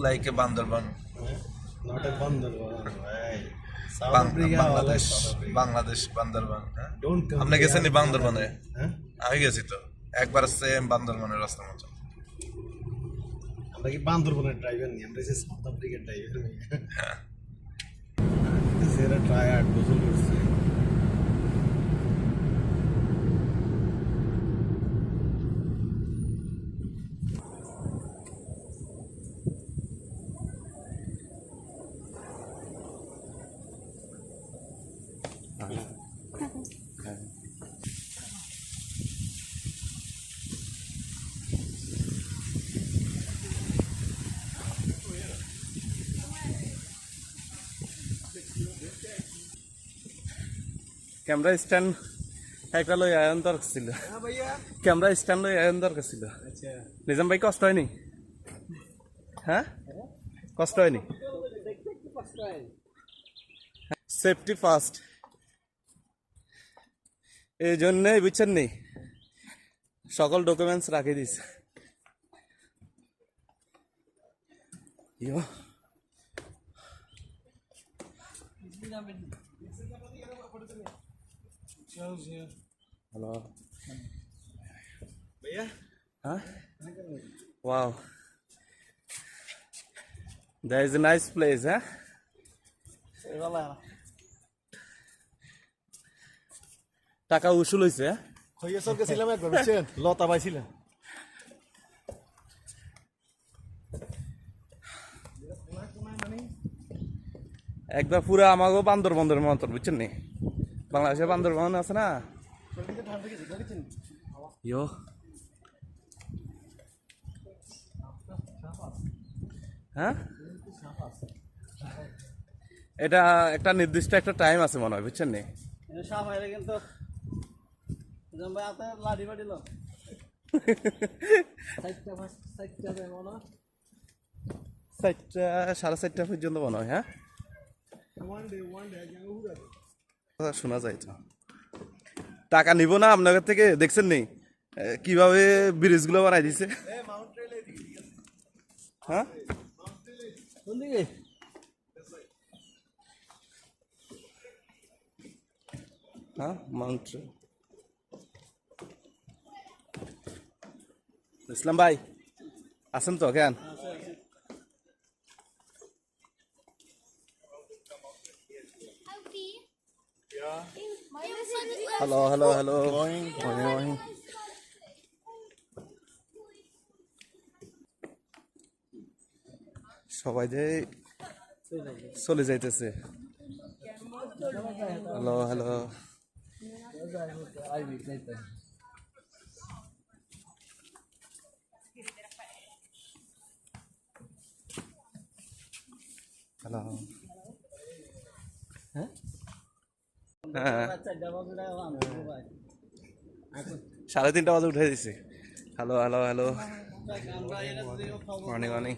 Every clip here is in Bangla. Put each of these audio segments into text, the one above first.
like a Bandarban. Not a Bandarban. Right. South বাং- বাংলাদেশ. বাংলাদেশ বান্দরবান হ্যাঁ? আপনি গেছেন. বান্দরবানে হ্যাঁ? আমি গেছি তো একবার সেম বান্দরবানের রাস্তার মতো আমরা কি বান্দরবনের ড্রাইভার নি আমরা সাউথ আফ্রিকার ড্রাইভার নি হ্যাঁ সেরা টায়ার্ড গোসল করছে ক্যামেরা স্ট্যান্ড একটা লই আয়ন দরকার ছিল। ক্যামেরা স্ট্যান্ড লই আয়ন দরকার ছিল। নিজাম ভাই কষ্ট হয়নি? হ্যাঁ? কষ্ট হয়নি? সেফটি ফার্স্ট এই জন্যই বুঝছেন নি? সকল ডকুমেন্টস রাখে দিস। ইয়ো। হ্যালো भैया Huh? Wow. That is a nice place, huh? টাকা উসুল হয়েছে হ্যাঁ? খইয়া সরকে ছিলাম একবার বুঝছেন লতা পাইছিলাম একবার পুরো আমাকেও বান্দরবনের মতো বুঝছেন নি বাংলাদেশে বান্দরবন আছে না? ইয়ো। হ্যাঁ? এটা একটা নির্দিষ্ট একটা টাইম আছে মনে হয় বুঝছেন নি। চারটা সাড়ে চারটা পর্যন্ত মনে হয় হ্যাঁ? কথা শোনা যায় তো। টাকা নিব না আপনাদের থেকে দেখছেন নি এ, কীভাবে ব্রিজগুলো বানাই দিছে? হ্যাঁ? হ্যাঁ মাউন্ট ইসলাম ভাই আছেন তো কেন? হ্যালো হ্যালো হ্যালো সবাই যে চলে যাইতেছে। হ্যালো হ্যালো হ্যালো হ্যাঁ চারটা বাজে টাকা পান ভাই সাড়ে তিনটা বাজে উঠে দিছি। Hello hello hello morning morning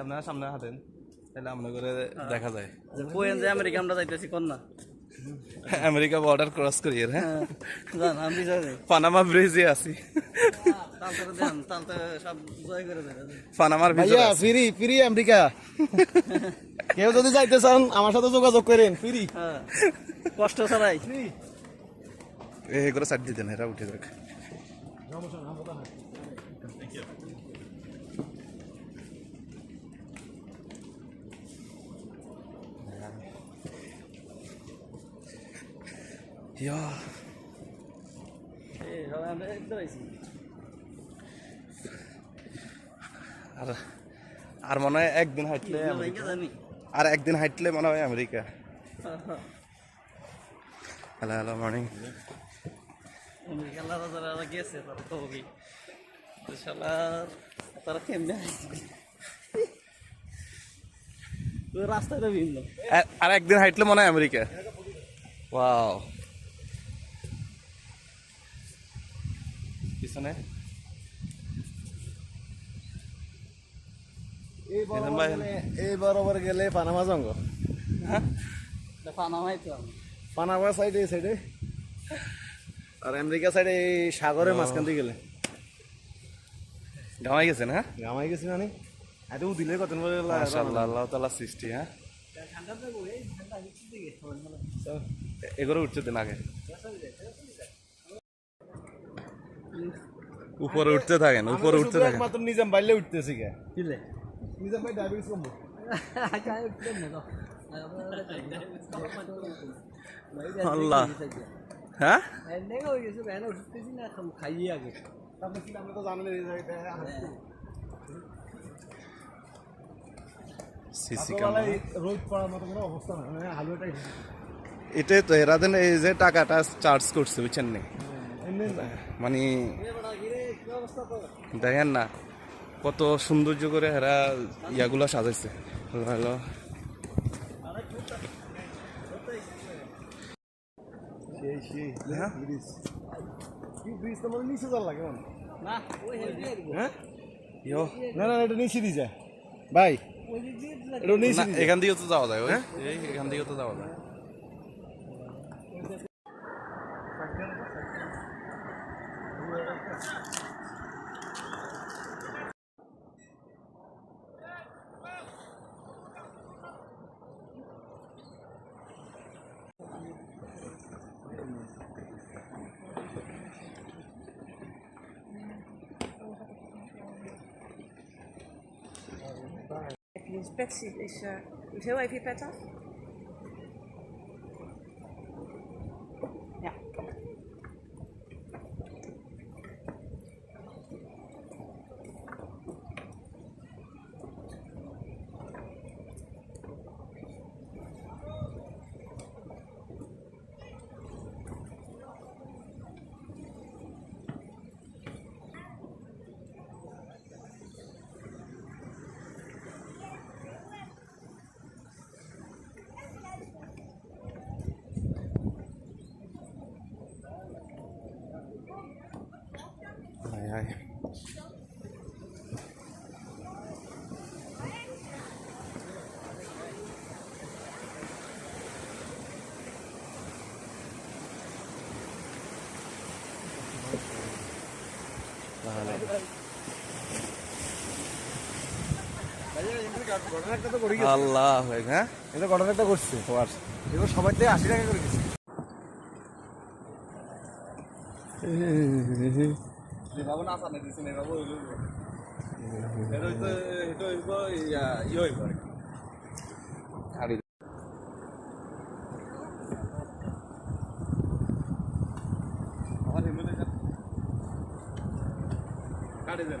আপনারা সামনে হাঁটেন। তাহলে আমরা করে দেখা যায়। কোয়েন যে আমেরিকা আমরা যাইতেছি কোন না? আমেরিকা বর্ডার ক্রস করি হ্যাঁ? পানামা ব্রিজে আছি। পানামার ভাইয়া ফ্রি ফ্রি আমেরিকা। কেউ যদি যাইতে চান আমার সাথে যোগাযোগ করেন ফ্রি। হ্যাঁ কষ্ট ছাড়াই। এগুলো দিয়ে দেন এরা উঠে যাক। ইয়া এই সবাই আমরা একদম আর আর মনে হয় একদিন হাঁটলে আর একদিন হাঁটলে মনে হয় America. Hello hello morning. America যারা গেছে তারা তো কি তো শালা তারা কেমনে রাস্তাটা ভিন্ন। আর একদিন হাঁটলে মনে হয় আমেরিকা। ওয়াও। পিছনে? এই বরাবর গেলে এই বরাবর গেলে পানামা জঙ্গল হ্যাঁ পানামাই তো। পানামা সাইডে এই সাইডে আর আমেরিকা সাইডে এই সাগরের মাঝখান দিয়ে গেলে। ঘামাই গেছেন হ্যাঁ গামাই গেছি মানে। এত দিলে কত মাশাআল্লাহ আল্লাহ তাআলা সৃষ্টি হ্যাঁ এগুলো উঠছে দিন আগে উপরে উঠতে থাকেন উপরে উঠতে থাকেন মাত্র নিজাম বাইলে উঠতেছি কে কিলে নিজাম ভাই ডায়াবেটিস কমবো। আল্লাহ। হ্যাঁ? খাইয়ে আগে আপনি কি আমরা তো জানেন সিসি সকালবেলায় রোদ পড়ার মতো কোনো অবস্থা না মানে হালুয়াটাই এটাই তো এরা দেন এই যে টাকাটা চার্জ করছে বুঝছেন মানে দেখেন না। কত সৌন্দর্য করে এরা ইয়াগুলো সাজাইছে। হ্যালো হ্যালো সেই সেই ব্রিজ? কি ব্রিজ তো নিচে যাওয়ার লাগে না ওই হেলদি হ্যাঁ? না না এটা নিচে দিয়ে যায় ভাই দিয়ে যায়। এখান দিয়েও তো যাওয়া যায় ওই এই এখান দিয়েও তো যাওয়া যায়। Inspectie is, doet heel even je pet af. আল্লাহ হ্যাঁ? এটা ঘটনা একটা করছে তোমার এবার সবাই থেকে আশি টাকা করে গেছে এটা এটা দেন।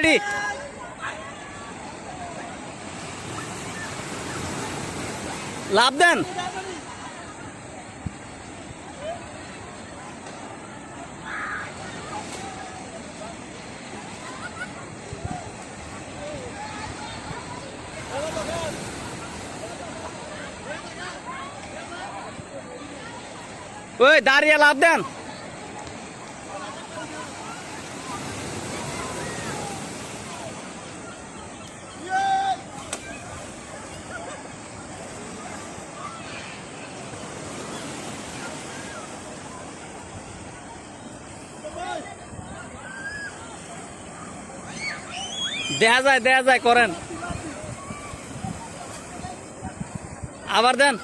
রেডি। লাভ দেন। ওই দাঁড়িয়ে লাভ দেন। দেখা যায় দেয়া যায় করেন। আবার দেন।